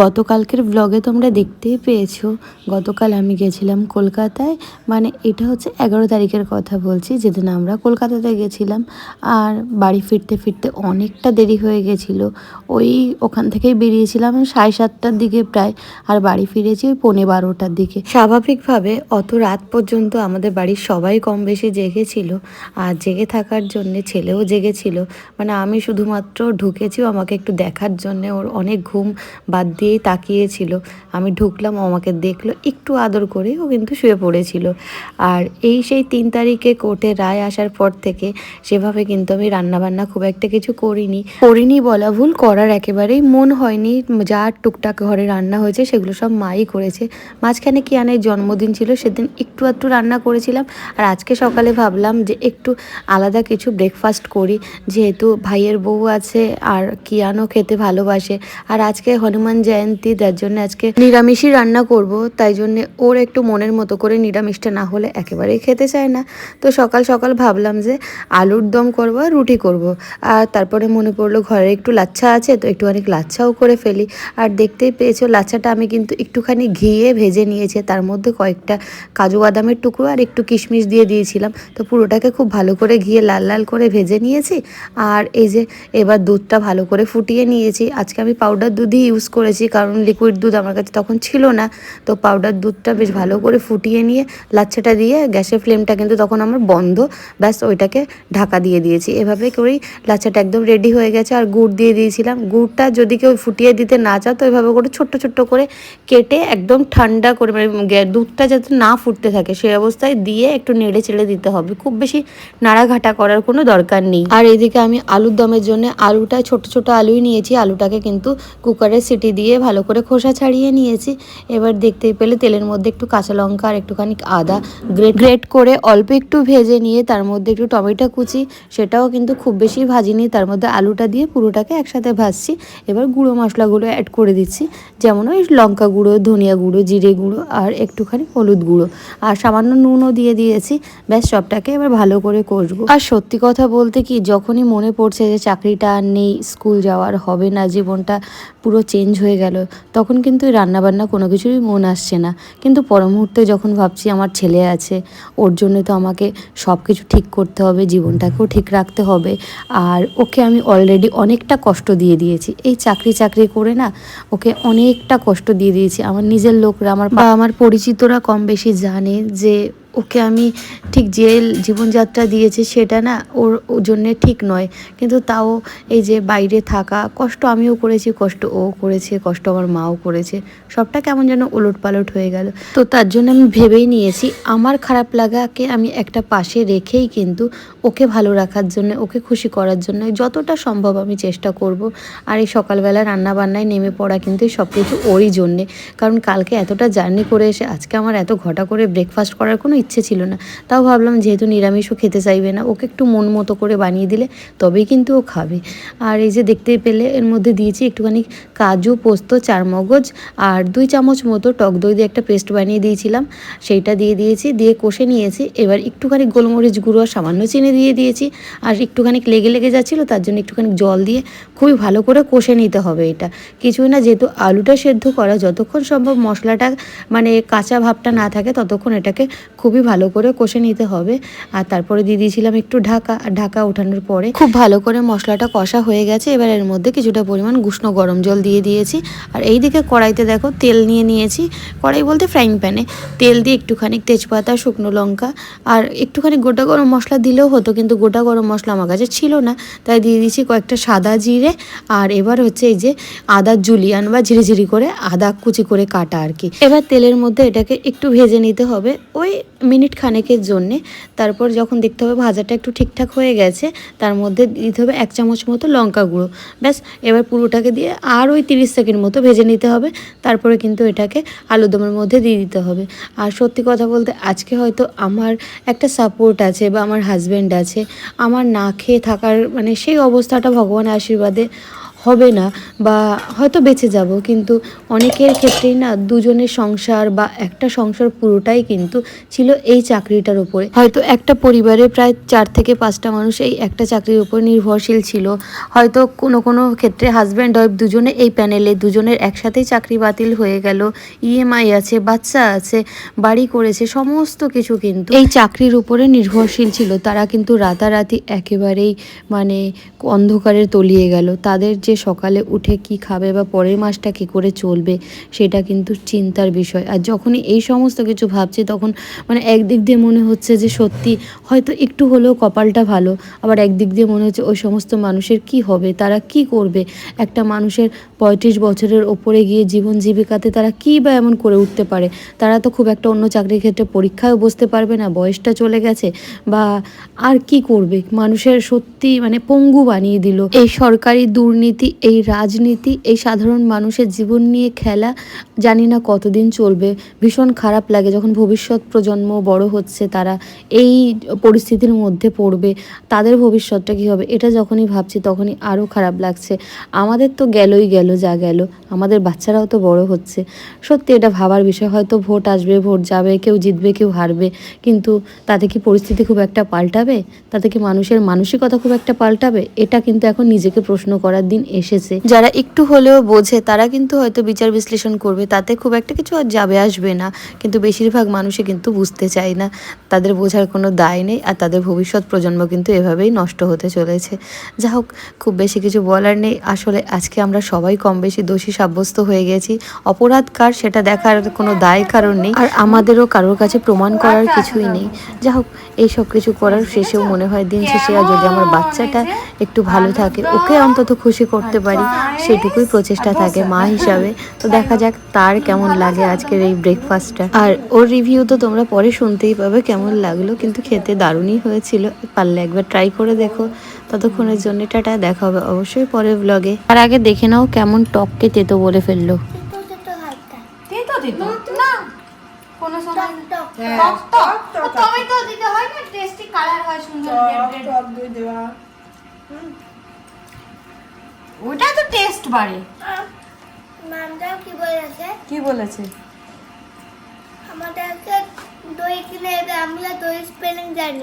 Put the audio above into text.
গতকালকের ব্লগে তোমরা দেখতেই পেয়েছ। গতকাল আমি গেছিলাম কলকাতায়। মানে এটা হচ্ছে এগারো তারিখের কথা বলছি, যেদিন আমরা কলকাতাতে গেছিলাম। আর বাড়ি ফিরতে ফিরতে অনেকটা দেরি হয়ে গেছিল। ওই ওখান থেকেই বেরিয়েছিলাম সাড়ে সাতটার দিকে প্রায়। আর বাড়ি ফিরেছি ওই পৌনে বারোটার দিকে। স্বাভাবিকভাবে অত রাত পর্যন্ত আমাদের বাড়ির সবাই কম বেশি জেগেছিল আর জেগে থাকার জন্যে ছেলেও জেগেছিল মানে আমি শুধুমাত্র ঢুকেছি ও আমাকে একটু দেখার জন্যে। ওর অনেক ঘুম বাদ দিয়েই তাকিয়েছিল। আমি ঢুকলাম আমাকে দেখল, একটু আদর করে ও কিন্তু শুয়ে পড়েছিল। আর এই সেই তিন তারিখে কোর্টে রায় আসার পর থেকে সেভাবে কিন্তু আমি রান্নাবান্না খুব একটা কিছু করিনি। করিনি বলা ভুল, করার একেবারেই মন হয়নি। যা টুকটাক ঘরে রান্না হয়েছে সেগুলো সব মাই করেছে। মাঝখানে কি আনের জন্মদিন ছিল সেদিন একটু একটু রান্না করেছিলাম। আর আজকে সকালে ভাবলাম যে একটু আলাদা কিছু ব্রেকফাস্ট করি। যেহেতু ভাইয়ের বউ আছে আর কিয়ানও খেতে ভালোবাসে। আর আজকে হনুমান জয়ন্তী তার জন্য আজকে নিরামিষই রান্না করব, তাই জন্য ওর একটু মনের মতো করে নিরামিষটা না হলে একেবারেই খেতে চায় না। তো সকাল সকাল ভাবলাম যে আলুর দম করব আর রুটি করব। আর তারপরে মনে পড়ল ঘরে একটু লাচ্ছা আছে, তো একটুখানি লাচ্ছাও করে ফেলি। আর দেখতেই পেয়েছ লাচ্ছাটা আমি কিন্তু একটুখানি ঘিয়ে ভেজে নিয়েছি, তার মধ্যে কয়েকটা কাজু বাদামের টুকরো আর একটু কিশমিশ দিয়ে দিয়েছিলাম। তো পুরোটাকে খুব ভালো করে ঘিয়ে লাল লাল করে ভেজে নিয়েছি। আর এই যে এবার দুধটা ভালো করে ফুটিয়ে নিয়েছি। আজকে আমি পাউডার দুধই ইউজ করেছি। কারণ লিকুইড দুধ আমার কাছে তখন ছিল না। তো পাউডার দুধটা বেশ ভালো করে ফুটিয়ে নিয়ে, লাচ্ছাটা দিয়ে গ্যাসের ফ্লেমটা কিন্তু তখন আমার বন্ধ। ব্যাস, ওইটাকে ঢাকা দিয়ে দিয়েছি। এভাবে করেই লাচ্ছাটা একদম রেডি হয়ে গেছে। আর গুড় দিয়ে দিয়েছিলাম। গুড়টা যদি কেউ ফুটিয়ে দিতে না চাও তো এভাবে করে ছোট্ট ছোট্ট করে কেটে একদম ঠান্ডা করে মানে দুধটা যাতে না ফুটতে থাকে সেই অবস্থায় দিয়ে একটু নেড়ে চেড়ে দিতে হবে। খুব বেশি নাড়াঘাটা করার কোনো দরকার নেই। আর এদিকে আমি আলুর দমের জন্য আলুটা, ছোট ছোট আলুই নিয়েছি। আলুটাকে কিন্তু কুকারে সিটি দিয়ে ভালো করে খোসা ছাড়িয়ে নিয়েছি। এবার দেখতে পেলে তেলের মধ্যে একটু কাঁচা লঙ্কা আর একটুখানি আদা গ্রেট গ্রেট করে অল্প একটু ভেজে নিয়ে তার মধ্যে একটু টমেটো কুচি, সেটাও কিন্তু খুব বেশি ভাজিনি। তার মধ্যে আলুটা দিয়ে পুরোটাকে একসাথে ভাজছি। এবার গুঁড়ো মশলাগুলো অ্যাড করে দিচ্ছি। যেমন ওই লঙ্কা গুঁড়ো, ধনিয়া গুঁড়ো, জিরে গুঁড়ো আর একটুখানি হলুদ গুঁড়ো। আর সামান্য নুনও দিয়ে দিয়েছি। ব্যাস, সবটাকে এবার ভালো করে কষবো। আর সত্যি কথা বলতে কি, যখনই মনে পড়ছে যে চাকরিটা আর নেই, স্কুল যাওয়ার হবে না, জীবনটা পুরো চেঞ্জ হয়ে গেল, তখন কিন্তু রান্নাবান্না কোনো কিছুই মন আসছে না। কিন্তু পর মুহূর্তে যখন ভাবছি আমার ছেলে আছে, ওর জন্য তো আমাকে সব কিছু ঠিক করতে হবে, জীবনটাকেও ঠিক রাখতে হবে। আর ওকে আমি অলরেডি অনেকটা কষ্ট দিয়ে দিয়েছি। এই চাকরি চাকরি করে না, ওকে অনেকটা কষ্ট দিয়ে দিয়েছি। আমার নিজের লোকরা, আমার বা আমার পরিচিতরা কম বেশি জানে যে ওকে আমি ঠিক যে জীবনযাত্রা দিয়েছি সেটা না ওর জন্যে ঠিক নয়। কিন্তু তাও এই যে বাইরে থাকা, কষ্ট আমিও করেছি, কষ্ট ও করেছে, কষ্ট আমার মাও করেছে। সবটা কেমন যেন ওলট পালট হয়ে গেল। তো তার জন্য আমি ভেবেই নিয়েছি, আমার খারাপ লাগাকে আমি একটা পাশে রেখেই কিন্তু ওকে ভালো রাখার জন্য, ওকে খুশি করার জন্য যতটা সম্ভব আমি চেষ্টা করব। আর এই সকালবেলা রান্না বান্নায় নেমে পড়া কিন্তু সব কিছু ওরই জন্যে। কারণ কালকে এতটা জার্নি করে এসে, আজকে আমার এত ঘটা করে ব্রেকফাস্ট করার কোনো ইচ্ছে ছিল না। তাও ভাবলাম যেহেতু নিরামিষও খেতে চাইবে না, ওকে একটু মন মতো করে বানিয়ে দিলে তবেই কিন্তু ও খাবে। আর এই যে দেখতে পেলে, এর মধ্যে দিয়েছি একটুখানি কাজু, পোস্ত, চারমগজ আর দুই চামচ মতো টক দই দিয়ে একটা পেস্ট বানিয়ে দিয়েছিলাম। সেইটা দিয়ে দিয়েছি, দিয়ে কষে নিয়েছি। এবার একটুখানি গোলমরিচ গুঁড়ো আর সামান্য চিনি দিয়ে দিয়েছি। আর একটুখানি লেগে লেগে যাচ্ছিল, তার জন্য একটুখানি জল দিয়ে খুবই ভালো করে কষে নিতে হবে এটা। কিছুই না, যেহেতু আলুটা সেদ্ধ করা যতক্ষণ সম্ভব মশলাটা মানে কাঁচা ভাবটা না থাকে, ততক্ষণ এটাকে খুবই ভালো করে কষে নিতে হবে। আর তারপরে দিয়ে দিয়েছিলাম একটু ঢাকা আর ঢাকা ওঠানোর পরে। খুব ভালো করে মশলাটা কষা হয়ে গেছে। এবার এর মধ্যে কিছুটা পরিমাণ উষ্ণ গরম জল দিয়ে দিয়েছি। আর এই দিকে কড়াইতে দেখো তেল নিয়ে নিয়েছি। কড়াই বলতে ফ্রাইং প্যানে। তেল দিয়ে একটুখানি তেজপাতা, শুকনো লঙ্কা আর একটুখানি গোটা গরম মশলা দিলেও হতো, কিন্তু গোটা গরম মশলা আমার কাছে ছিল না। তাই দিয়ে দিয়েছি কয়েকটা সাদা জিরে আর এবার হচ্ছে এই যে আদা জুলিয়ান বা ঝিরিঝিরি করে আদা কুচি করে কাটা আর কি। এবার তেলের মধ্যে এটাকে একটু ভেজে নিতে হবে। ওই মিনিট খানেকের জন্যে। তারপর যখন দেখতে হবে ভাজাটা একটু ঠিকঠাক হয়ে গেছে, তার মধ্যে দিতে হবে এক চামচ মতো লঙ্কা গুঁড়ো। ব্যাস, এবার পুরোটাকে দিয়ে আর ওই তিরিশ সেকেন্ড মতো ভেজে নিতে হবে। তারপরে কিন্তু এটাকে আলুদমের মধ্যে দিয়ে দিতে হবে। আর সত্যি কথা বলতে, আজকে হয়তো আমার একটা সাপোর্ট আছে বা আমার হাজব্যান্ড আছে। আমার না খেয়ে থাকার মানে সেই অবস্থাটা ভগবানের আশীর্বাদে হবে না বা হয়তো বেঁচে যাব, কিন্তু অনেকের ক্ষেত্রেই না দুজনের সংসার বা একটা সংসার পুরোটাই কিন্তু ছিল এই চাকরিটার উপরে। হয়তো একটা পরিবারে প্রায় চার থেকে পাঁচটা মানুষ এই একটা চাকরির উপর নির্ভরশীল ছিল। হয়তো কোনো কোনো ক্ষেত্রে হাজব্যান্ড ওয়াইফ দুজনে এই প্যানেলে দুজনের একসাথেই চাকরি বাতিল হয়ে গেল ইএমআই আছে, বাচ্চা আছে, বাড়ি করেছে, সমস্ত কিছু কিন্তু এই চাকরির উপরে নির্ভরশীল ছিল। তারা কিন্তু রাতারাতি একেবারেই মানে অন্ধকারে তলিয়ে গেল। তাদের যে সকালে উঠে কি খাবে বা পরের মাসটা কি করে চলবে, সেটা কিন্তু চিন্তার বিষয়। আর যখনই এই সমস্ত কিছু ভাবছি, তখন মানে একদিক দিয়ে মনে হচ্ছে যে সত্যি হয়তো একটু হলেও কপালটা ভালো, আবার একদিক দিয়ে মনে হচ্ছে ওই সমস্ত মানুষের কি হবে, তারা কি করবে? একটা মানুষের পঁয়ত্রিশ বছরের ওপরে গিয়ে জীবন জীবিকাতে তারা কী বা এমন করে উঠতে পারে? তারা তো খুব একটা অন্য চাকরির ক্ষেত্রে পরীক্ষায়ও বসতে পারবে না, বয়সটা চলে গেছে, বা আর কি করবে? মানুষের সত্যি মানে পঙ্গু বানিয়ে দিল। এই সরকারি দুর্নীতি এই রাজনীতি, এই সাধারণ মানুষের জীবন নিয়ে খেলা, জানি না কতদিন চলবে। ভীষণ খারাপ লাগে যখন ভবিষ্যৎ প্রজন্ম বড় হচ্ছে, তারা এই পরিস্থিতির মধ্যে পড়বে। তাদের ভবিষ্যৎটা কী হবে? এটা যখনই ভাবছি তখনই আরও খারাপ লাগছে। আমাদের তো গেলই গেল, যা গেল। আমাদের বাচ্চারাও তো বড় হচ্ছে। সত্যি এটা ভাবার বিষয়, হয়তো ভোট আসবে, ভোট যাবে, কেউ জিতবে, কেউ হারবে। কিন্তু তাতে কি পরিস্থিতি খুব একটা পাল্টাবে? তাতে কি মানুষের মানসিকতা খুব একটা পাল্টাবে? এটা কিন্তু এখন নিজেকে প্রশ্ন করার দিন এসেছে। যারা একটু হলেও বোঝে, তারা কিন্তু হয়তো বিচার বিশ্লেষণ করবে, তাতে খুব একটা কিছু আর যাবে আসবে না। কিন্তু বেশিরভাগ মানুষই কিন্তু বুঝতে চায় না। তাদের বোঝার কোনো দায় নেই, আর তাদের ভবিষ্যৎ প্রজন্ম কিন্তু এভাবেই নষ্ট হতে চলেছে। যা হোক, খুব বেশি কিছু বলার নেই। আসলে আজকে আমরা সবাই কম বেশি দোষী সাব্যস্ত হয়ে গেছি। অপরাধ কার সেটা দেখার কোনো দায় কারণ নেই। আর আমাদেরও কারোর কাছে প্রমাণ করার কিছুই নেই। যা হোক এই সব কিছু করার শেষেও মনে হয় দিন শেষে আর যদি আমার বাচ্চাটা একটু ভালো থাকে। ওকে অন্তত খুশি করতে পারি। সেটুকুই প্রচেষ্টা থাকে মা হিসাবে। তো দেখা যাক তার কেমন লাগে আজকের এই ব্রেকফাস্টটা আর ওর রিভিউ তো তোমরা পরে শুনতেই পাবে কেমন লাগল কিন্তু খেতে দারুণই হয়েছিল। পারলে একবার ট্রাই করে দেখো। ততক্ষণের জন্য টাটা দেখা হবে অবশ্যই পরের ব্লগে আর আগে দেখে নাও কেমন টককে তেতো বলে ফেলল। কোনো সময় টক টক। হ্যাঁ, টক টক টক টক টমেটো দিতে হয় না? টেস্টি কালার হয় সুন্দর টক। টক দই দেওয়া। ওটা তো টেস্ট বাড়ে ম্যামটাও কি বলেছে? কি বলেছে? আমাদেরকে দই কিনে আমরা দই স্পেলিং জানি।